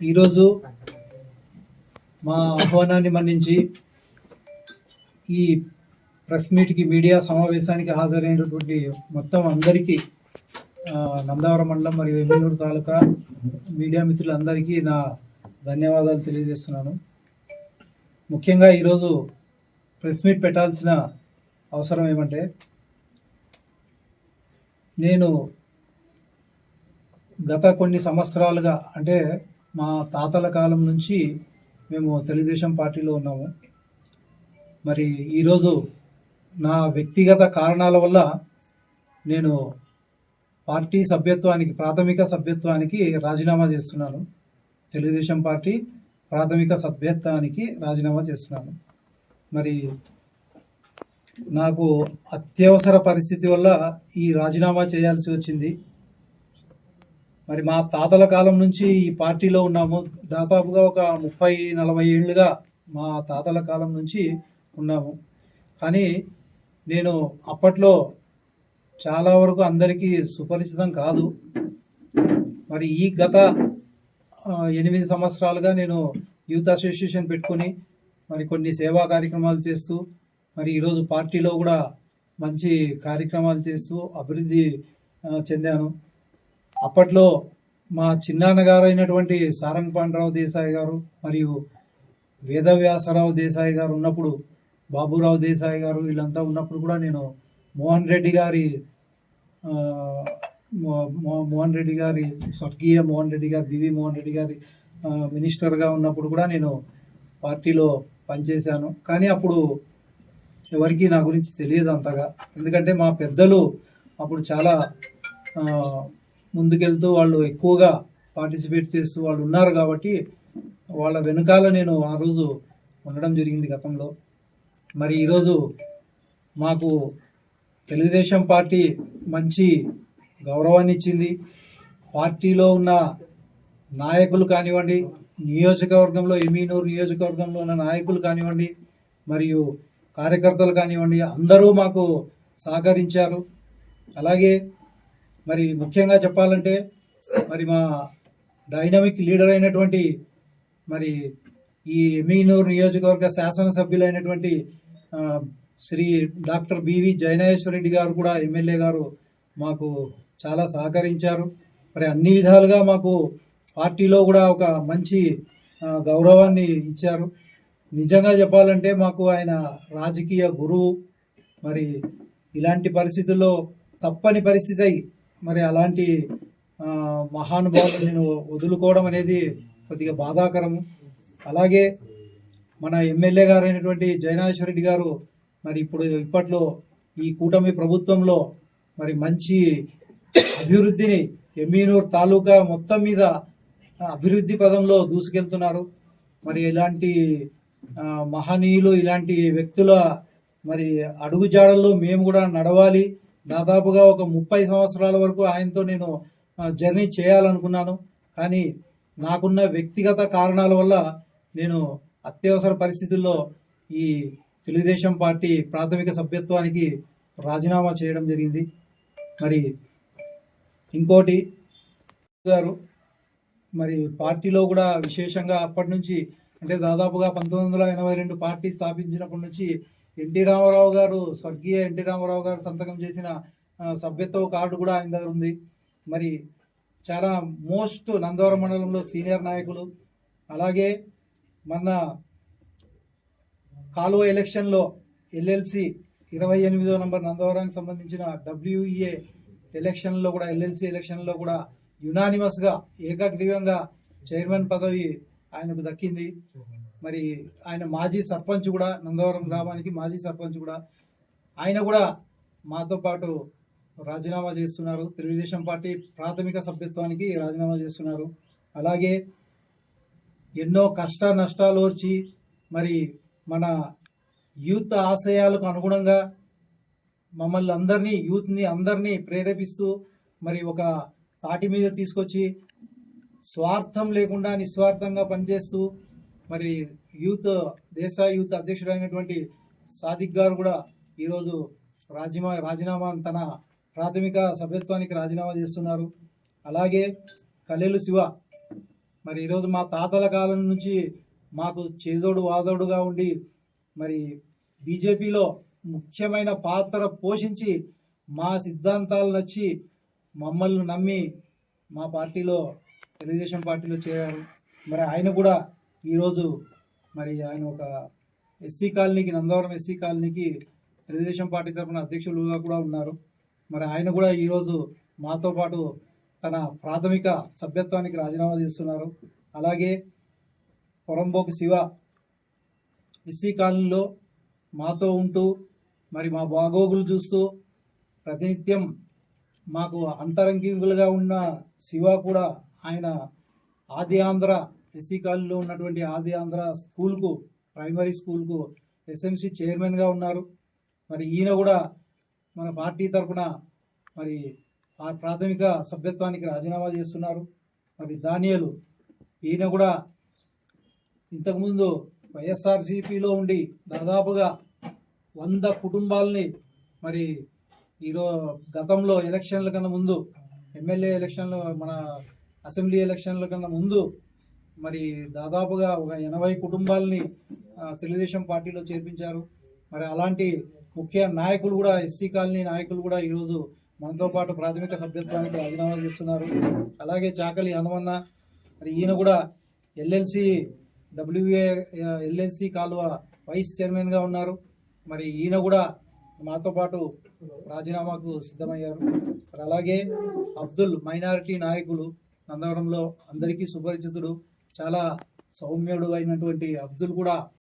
ఈరోజు మా ఆహ్వానాన్ని మన్నించి ఈ ప్రెస్ మీట్కి మీడియా సమావేశానికి హాజరైనటువంటి మొత్తం అందరికీ నందవరం మండలం మరియు ఎమ్మెల్యూరు తాలూకా మీడియా మిత్రులందరికీ నా ధన్యవాదాలు తెలియజేస్తున్నాను. ముఖ్యంగా ఈరోజు ప్రెస్ మీట్ పెట్టాల్సిన అవసరం ఏమంటే నేను గత కొన్ని సంవత్సరాలుగా అంటే మా తాతల కాలం నుంచి మేము తెలుగుదేశం పార్టీలో ఉన్నాము. మరి ఈరోజు నా వ్యక్తిగత కారణాల వల్ల నేను పార్టీ సభ్యత్వానికి ప్రాథమిక సభ్యత్వానికి రాజీనామా చేస్తున్నాను. తెలుగుదేశం పార్టీ ప్రాథమిక సభ్యత్వానికి రాజీనామా చేస్తున్నాను. మరి నాకు అత్యవసర పరిస్థితి వల్ల ఈ రాజీనామా చేయాల్సి వచ్చింది. మరి మా తాతల కాలం నుంచి ఈ పార్టీలో ఉన్నాము. దాదాపుగా ఒక ముప్పై నలభై ఏళ్ళుగా మా తాతల కాలం నుంచి ఉన్నాము. కానీ నేను అప్పట్లో చాలా వరకు అందరికీ సుపరిచితం కాదు. మరి ఈ గత ఎనిమిది సంవత్సరాలుగా నేను యూత్ అసోసియేషన్ పెట్టుకొని మరి కొన్ని సేవా కార్యక్రమాలు చేస్తూ మరి ఈరోజు పార్టీలో కూడా మంచి కార్యక్రమాలు చేస్తూ అభివృద్ధి చెందాను. అప్పట్లో మా చిన్నాన్నగారు అయినటువంటి సారంగ్ పాండరావు దేశాయ్ గారు మరియు వేదవ్యాసరావు దేశాయ్ గారు ఉన్నప్పుడు బాబురావు దేశాయ్ గారు వీళ్ళంతా ఉన్నప్పుడు కూడా నేను మోహన్ రెడ్డి గారి మోహన్ రెడ్డి గారి స్వర్గీయ మోహన్ రెడ్డి గారు బివి మోహన్ రెడ్డి గారి మినిస్టర్గా ఉన్నప్పుడు కూడా నేను పార్టీలో పనిచేశాను. కానీ అప్పుడు ఎవరికీ నా గురించి తెలియదు అంతగా. ఎందుకంటే మా పెద్దలు అప్పుడు చాలా ముందుకెళ్తూ వాళ్ళు ఎక్కువగా పార్టిసిపేట్ చేస్తూ వాళ్ళు ఉన్నారు కాబట్టి వాళ్ళ వెనకాల నేను ఆ రోజు ఉండడం జరిగింది గతంలో. మరి ఈరోజు మాకు తెలుగుదేశం పార్టీ మంచి గౌరవాన్ని ఇచ్చింది. పార్టీలో ఉన్న నాయకులు కానివ్వండి నియోజకవర్గంలో ఎమీనూరు నియోజకవర్గంలో ఉన్న నాయకులు కానివ్వండి మరియు కార్యకర్తలు కానివ్వండి అందరూ మాకు సహకరించారు. అలాగే మరి ముఖ్యంగా చెప్పాలంటే మరి మా డైనమిక్ లీడర్ అయినటువంటి మరి ఈ ఎమీనూరు నియోజకవర్గ శాసనసభ్యులైనటువంటి Shri doctor B V Jayanageswara Reddy గారు కూడా ఎమ్మెల్యే గారు మాకు చాలా సహకరించారు. మరి అన్ని విధాలుగా మాకు పార్టీలో కూడా ఒక మంచి గౌరవాన్ని ఇచ్చారు. నిజంగా చెప్పాలంటే మాకు ఆయన రాజకీయ గురువు. మరి ఇలాంటి పరిస్థితుల్లో తప్పని పరిస్థితి మరి అలాంటి మహానుభావులు నేను వదులుకోవడం అనేది కొద్దిగా బాధాకరము. అలాగే మన ఎమ్మెల్యే గారు అయినటువంటి రెడ్డి గారు మరి ఇప్పుడు ఇప్పట్లో ఈ కూటమి ప్రభుత్వంలో మరి మంచి అభివృద్ధిని ఎమ్మీనూరు తాలూకా మొత్తం మీద అభివృద్ధి పదంలో దూసుకెళ్తున్నారు. మరి ఇలాంటి మహనీయులు ఇలాంటి వ్యక్తుల మరి అడుగుజాడల్లో మేము కూడా నడవాలి. దాదాపుగా ఒక ముప్పై సంవత్సరాల వరకు ఆయనతో నేను జర్నీ చేయాలనుకున్నాను. కానీ నాకున్న వ్యక్తిగత కారణాల వల్ల నేను అత్యవసర పరిస్థితుల్లో ఈ తెలుగుదేశం పార్టీ ప్రాథమిక సభ్యత్వానికి రాజీనామా చేయడం జరిగింది. మరి ఇంకోటి గారు మరి పార్టీలో కూడా విశేషంగా అప్పటి నుంచి అంటే దాదాపుగా పంతొమ్మిది వందల ఎనభై రెండు పార్టీ స్థాపించినప్పటి నుంచి ఎన్టీ రామారావు గారు స్వర్గీయ ఎన్టీ రామారావు గారు సంతకం చేసిన సభ్యత్వ కార్డు కూడా ఆయన దగ్గర ఉంది. మరి చాలా మోస్ట్ నందవరం మండలంలో సీనియర్ నాయకులు అలాగే మన కాలువ ఎలక్షన్లో ఎల్ఎల్సి ఇరవై ఎనిమిదో నంబర్ నందవరానికి సంబంధించిన డబ్ల్యూఈఏ ఎలక్షన్లో కూడా ఎల్ఎల్సి ఎలక్షన్లో కూడా యునానిమస్గా ఏకగ్రీవంగా చైర్మన్ పదవి ఆయనకు దక్కింది. మరి ఆయన మాజీ సర్పంచ్ కూడా నందవరం గ్రామానికి మాజీ సర్పంచ్ కూడా. ఆయన కూడా మాతో పాటు రాజీనామా చేస్తున్నారు. తెలుగుదేశం పార్టీ ప్రాథమిక సభ్యత్వానికి రాజీనామా చేస్తున్నారు. అలాగే ఎన్నో కష్ట నష్టాలు వచ్చి మరి మన యూత్ ఆశయాలకు అనుగుణంగా మమ్మల్ని అందరినీ యూత్ని అందరినీ ప్రేరేపిస్తూ మరి ఒక తాటి మీద తీసుకొచ్చి స్వార్థం లేకుండా నిస్వార్థంగా పనిచేస్తూ మరి యూత్ దేశ యూత్ అధ్యక్షుడైనటువంటి సాదిక్ గారు కూడా ఈరోజు రాజీమా రాజీనామా తన ప్రాథమిక సభ్యత్వానికి రాజీనామా చేస్తున్నారు. అలాగే కలెలు శివ మరి ఈరోజు మా తాతల కాలం నుంచి మాకు చేదోడు వాదోడుగా ఉండి మరి బీజేపీలో ముఖ్యమైన పాత్ర పోషించి మా సిద్ధాంతాలు నచ్చి మమ్మల్ని నమ్మి మా పార్టీలో తెలుగుదేశం పార్టీలో చేరారు. మరి ఆయన కూడా ఈరోజు మరి ఆయన ఒక ఎస్సీ కాలనీకి నందవరం ఎస్సీ కాలనీకి తెలుగుదేశం పార్టీ తరఫున అధ్యక్షులుగా కూడా ఉన్నారు. మరి ఆయన కూడా ఈరోజు మాతో పాటు తన ప్రాథమిక సభ్యత్వానికి రాజీనామా చేస్తున్నారు. అలాగే పొరంబోకు శివ ఎస్సీ కాలనీలో మాతో ఉంటూ మరి మా బాగోగులు చూస్తూ ప్రతినిత్యం మాకు అంతరంగికులుగా ఉన్న శివ కూడా ఆయన ఆది ఆంధ్ర ఎస్సీ కాలనీలో ఉన్నటువంటి ఆది ఆంధ్ర స్కూల్కు ప్రైమరీ స్కూల్కు ఎస్ఎంసి చైర్మన్గా ఉన్నారు. మరి ఈయన కూడా మన పార్టీ తరఫున మరి ఆ ప్రాథమిక సభ్యత్వానికి రాజీనామా చేస్తున్నారు. మరి దానియలు ఈయన కూడా ఇంతకుముందు వైఎస్ఆర్సీపీలో ఉండి దాదాపుగా వంద కుటుంబాలని మరి ఈరో గతంలో ఎలక్షన్ల కన్నా ముందు ఎమ్మెల్యే ఎలక్షన్లు మన అసెంబ్లీ ఎలక్షన్ల కన్నా ముందు మరి దాదాపుగా ఒక ఎనభై కుటుంబాలని తెలుగుదేశం పార్టీలో చేర్పించారు. మరి అలాంటి ముఖ్య నాయకులు కూడా ఎస్సీ కాలనీ నాయకులు కూడా ఈరోజు మనతో పాటు ప్రాథమిక సభ్యత్వానికి రాజీనామా చేస్తున్నారు. అలాగే చాకలి హనుమన్న మరి ఈయన కూడా ఎల్ఎల్సి డబ్ల్యూఏ ఎల్ఎల్సి కాలువ వైస్ చైర్మన్గా ఉన్నారు. మరి ఈయన కూడా మాతో పాటు రాజీనామాకు సిద్ధమయ్యారు. మరి అలాగే అబ్దుల్ మైనారిటీ నాయకులు నందవరంలో అందరికీ సుపరిచితుడు. చాలా సౌమ్యుడు అయినటువంటి అబ్దుల్ కూడా